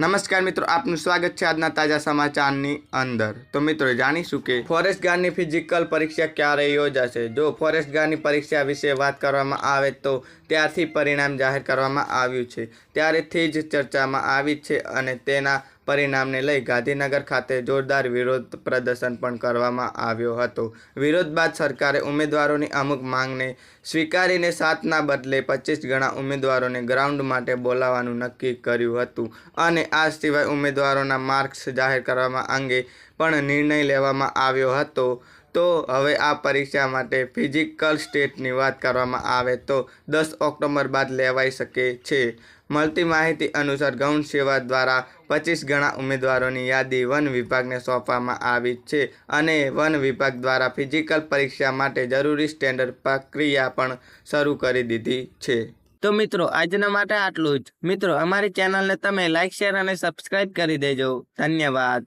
નમસ્કાર મિત્રો, આપનું સ્વાગત છે આજના તાજા સમાચારની અંદર. તો મિત્રો, જાણીશું કે ફોરેસ્ટ ગાર્ડની ફિઝિકલ પરીક્ષા ક્યારે યોજાશે? જો ફોરેસ્ટ ગાર્ડની પરીક્ષા વિશે વાત કરવામાં આવે તો ત્યારથી પરિણામ જાહેર કરવામાં આવ્યું છે. ત્યારેથી જ ચર્ચામાં આવી છે અને તેના પરિણામને લઈ ગાંધીનગર ખાતે જોરદાર વિરોધ પ્રદર્શન પણ કરવામાં આવ્યો હતો. વિરોધ બાદ સરકારે ઉમેદવારોની અમુક માંગને સ્વીકારીને સાતના બદલે પચીસ ગણા ઉમેદવારોને ગ્રાઉન્ડ માટે બોલાવવાનું નક્કી કર્યું હતું અને આ સિવાય ઉમેદવારોના માર્ક્સ જાહેર કરવામાં અંગે પણ નિર્ણય લેવામાં આવ્યો હતો. તો હવે આ પરીક્ષા માટે ફિઝિકલ સ્ટેટની વાત કરવામાં આવે તો દસ ઓક્ટોબર બાદ લેવાઈ શકે છે. મળતી માહિતી અનુસાર ગૌણ સેવા દ્વારા પચીસ ગણા ઉમેદવારોની યાદી વન વિભાગને સોંપવામાં આવી છે અને વન વિભાગ દ્વારા ફિઝિકલ પરીક્ષા માટે જરૂરી સ્ટેન્ડર્ડ પ્રક્રિયા પણ શરૂ કરી દીધી છે. તો મિત્રો, આજના માટે આટલું જ. મિત્રો, અમારી ચેનલને તમે લાઇક શેર અને સબસ્ક્રાઇબ કરી દેજો. ધન્યવાદ.